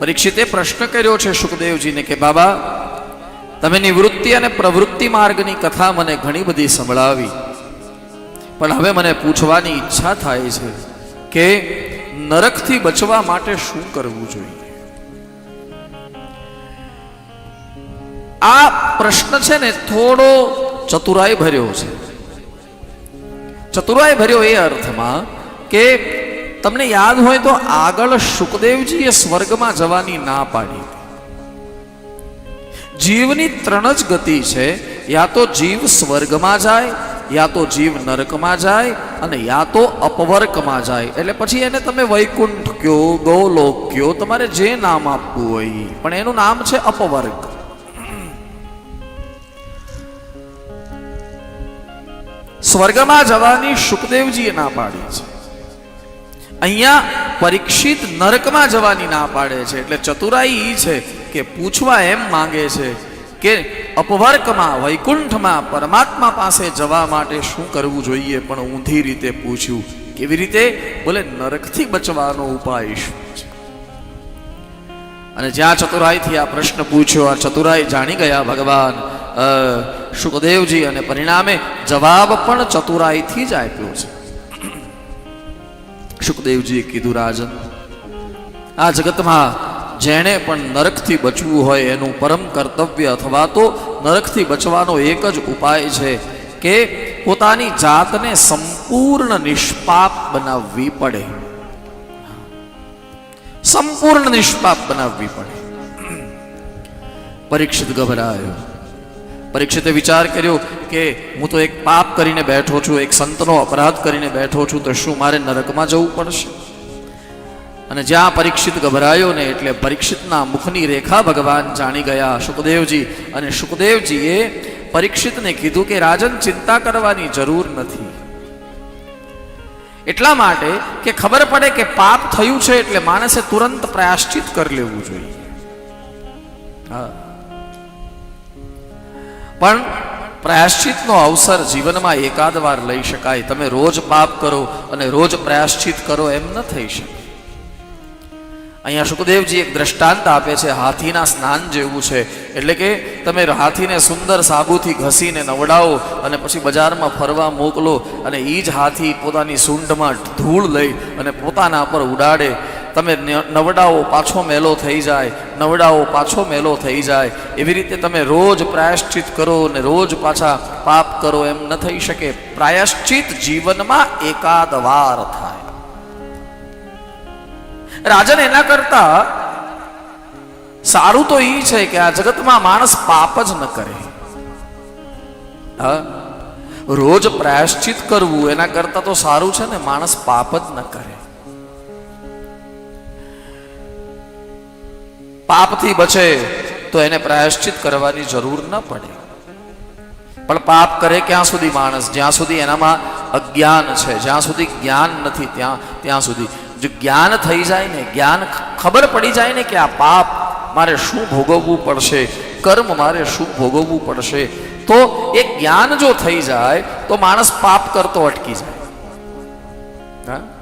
પરીક્ષિતે પ્રશ્ન કર્યો છે સુખદેવજીને કે, બાબા, તમે નિવૃત્તિ અને પ્રવૃત્તિ માર્ગની કથા મને ઘણી બધી સંભળાવી. પણ હવે મને પૂછવાની ઈચ્છા થાય છે કે નરકથી બચવા માટે શું કરવું જોઈએ? આ પ્રશ્ન છે ને થોડો ચતુરાઈ ભર્યો છે. ચતુરાઈ ભર્યો એ અર્થમાં કે તમને યાદ હોય તો આગળ સુખદેવજીએ સ્વર્ગમાં જવાની ના પાડી. જીવની ત્રણ જ ગતિ છે. યા તો જીવ સ્વર્ગમાં જાય, યા તો જીવ નરકમાં જાય, અને યા તો અપવર્કમાં જાય. એટલે પછી એને તમે વૈકુંઠ કયો, ગૌલોક કયો, તમારે જે નામ આપવું હોય. પણ એનું નામ છે અપવર્ગ. સ્વર્ગમાં જવાની સુખદેવજીએ ના પાડી છે. અહીંયા પરીક્ષિત નરકમાં જવાની ના પાડે છે. એટલે ચતુરાઈ એ છે કે પૂછવા એમ માંગે છે કે અપવર્કમાં, વૈકુંઠમાં, પરમાત્મા પાસે જવા માટે શું કરવું જોઈએ? પણ ઊંધી રીતે પૂછ્યું, કેવી રીતે? બોલે, નરકથી બચવાનો ઉપાય શું છે? અને જ્યાં ચતુરાઈથી આ પ્રશ્ન પૂછ્યો, આ ચતુરાઈ જાણી ગયા ભગવાન. સુખદેવજી અને પરિણામે જવાબ પણ ચતુરાઈથી જ આપ્યો છે. સુખદેવજીએ કીધું, રાજન, આ જગતમાં જેણે પણ નરકથી બચવું હોય એનું પરમ કર્તવ્ય અથવા તો નરકથી બચવાનો એક જ ઉપાય છે કે પોતાની જાતને સંપૂર્ણ નિષ્પાપ બનાવવી પડે. સંપૂર્ણ નિષ્પાપ બનાવવી પડે. પરીક્ષિત ગભરાયો. પરીક્ષિતે વિચાર કર્યો કે હું તો એક પાપ કરીને બેઠો છું, એક સંતનો અપરાધ કરીને બેઠો છું, તો શું મારે નરકમાં જવું પડશે? અને જ્યાં પરીક્ષિત ગભરાયો ને એટલે પરીક્ષિતના મુખની રેખા ભગવાન જાણી ગયા સુખદેવજી. અને સુખદેવજીએ પરીક્ષિતને કીધું કે, રાજન, ચિંતા કરવાની જરૂર નથી. એટલા માટે કે ખબર પડે કે પાપ થયું છે એટલે માણસે તુરંત પ્રાયશ્ચિત કરી લેવું જોઈએ. હા. પણ પ્રાયશ્ચિતનો અવસર જીવનમાં એકાદ વાર લઈ શકાય. તમે રોજ પાપ કરો અને રોજ પ્રાયશ્ચિત કરો એમ ન થઈ શકે. અહીંયા સુખદેવજી એક દ્રષ્ટાંત આપે છે, હાથીના સ્નાન જેવું છે. એટલે કે તમે હાથીને સુંદર સાબુથી ઘસીને નવડાવો અને પછી બજારમાં ફરવા મોકલો અને એ જ હાથી પોતાની સૂંઢમાં ધૂળ લઈ અને પોતાના પર ઉડાડે તમે ન- નવડાવો પાછો મેલો થઈ જાય નવડાવો પાછો મેલો થઈ જાય. એવી રીતે તમે રોજ પ્રાયશ્ચિત કરો ને રોજ પાછા પાપ કરો એમ ન થઈ શકે. પ્રાયશ્ચિત જીવનમાં એકાદ વાર થાય. રાજન એના કરતા સારું તો એ છે કે આ જગતમાં માણસ પાપ જ ન કરે. હા? રોજ પ્રાયશ્ચિત કરવું એના કરતા તો સારું છે ને માણસ પાપ જ ન કરે. પાપથી બચે તો એને પ્રાયશ્ચિત કરવાની જરૂર ન પડે. પણ પાપ કરે ક્યાં સુધી માણસ? જ્યાં સુધી એનામાં અજ્ઞાન છે, જ્યાં સુધી જ્ઞાન નથી, ત્યાં ત્યાં સુધી. જો જ્ઞાન થઈ જાય ને, જ્ઞાન ખબર પડી જાય ને કે આ પાપ મારે શું ભોગવવું પડશે, કર્મ મારે શું ભોગવવું પડશે, તો એ જ્ઞાન જો થઈ જાય, તો માણસ પાપ કરતો અટકી જાય. હા?